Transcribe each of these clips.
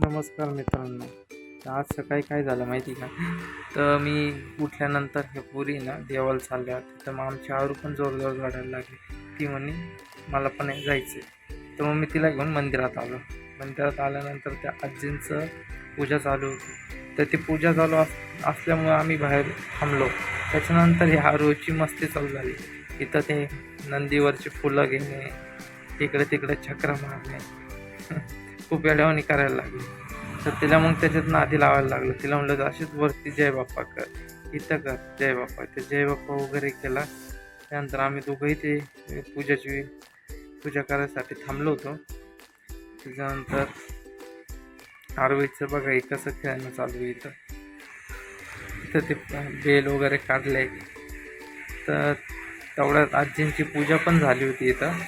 नमस्कार मित्रांनो. आज सकाळी काय झालं माहिती का? तर मी उठल्यानंतर हे पुरी ना देवाला चालल्या. तर मग आमची आरू पण जोरजोर झाडायला लागली. ती म्हणे मला पण जायचं तर मग मी तिला घेऊन मंदिरात आलो. मंदिरात आल्यानंतर त्या आजींचं पूजा चालू होती. तर ती पूजा चालू अस असल्यामुळे आम्ही बाहेर थांबलो. त्याच्यानंतर ह्या आरूची मस्ती चालू झाली. इथं ते नंदीवरची फुलं घेणे इकडे तिकडे चक्र मारणे. खूप वेळावणी करायला लागली. तर तिला मग त्याच्यात नादी लावायला लागलं. तिला म्हणलं अशीच वरती जय बाप्पा कर इथं कर जय बाप्पा. ते जय बाप्पा वगैरे केला. त्यानंतर आम्ही दोघंही ते पूजाची पूजा करायसाठी थांबलो होतो. त्याच्यानंतर आरवीचं बघा हे कसं खेळणं चालू आहे इथं. इथं ते बेल वगैरे काढले तर तेवढ्यात आजींची पूजा पण झाली होती इथं.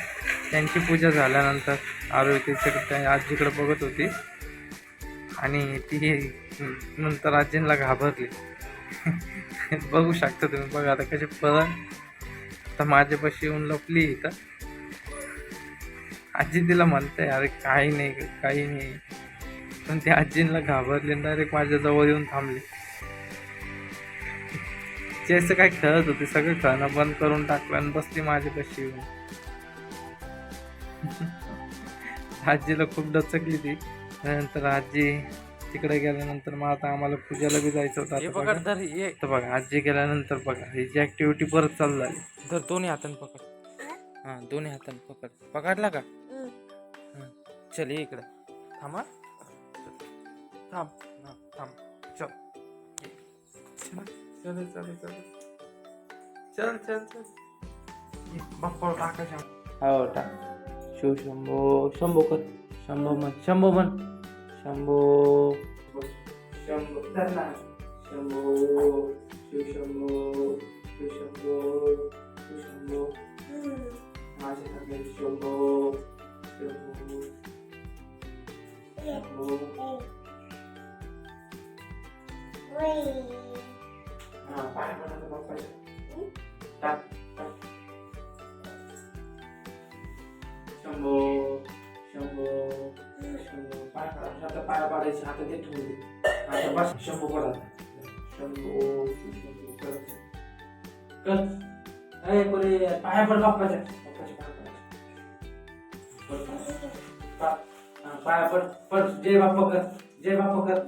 त्यांची पूजा झाल्यानंतर आरोग्याच्याकडे त्या आजीकडे बघत होती. आणि ती नंतर आजींना घाबरली. बघू शकता तुम्ही बघा आता कसे परत तर माझ्यापाशी येऊन लपली इथं. आजी तिला म्हणते अरे काही नाही काही नाही. पण ती आजींना घाबरली डायरेक्ट माझ्याजवळ येऊन थांबली. जे असं काय खेळत होते सगळं खेळणं बंद करून टाकलं आणि बसली माझ्यापाशी येऊन. आजीला खूप डचकली ती. त्यानंतर आजी तिकडे गेल्यानंतर मग आता आम्हाला पूजेला बी जायचं होतं आता बघा. तर ये तर बघा आजी गेल्यानंतर बघा हिची ऍक्टिव्हिटी परत चालू झाली. धर दोन्ही हाताने पकड. हा दोन्ही हाताने पकड. पकडला का? हं. चल ये इकडं. थांबा. थांब हा, थांब. चल. ये. चल चल चल चल. चल चल चल. ये, हो टाक. शिव शंभो शंभो कर शंभो म्हण शंभो म्हण शंभो शंभो धर ना. शंभो शिव शंभो शिव शंभो शिव शंभो माझ्या हातात शंभो शंभो शंभो हा पाय शंभो शंभो पाय पडा आता पाय पाडायचे हातात ते ठेवून दे. आता बस शंभो करा शंभो शंभो कर कर अरे परे पाया पड बाप्पाच्या. बाप्पाच्या पाया पडायचे. पड पड. जय बाप्पा कर जय बाप्पा कर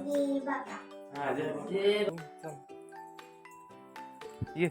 हा जय बाप्पा. ये.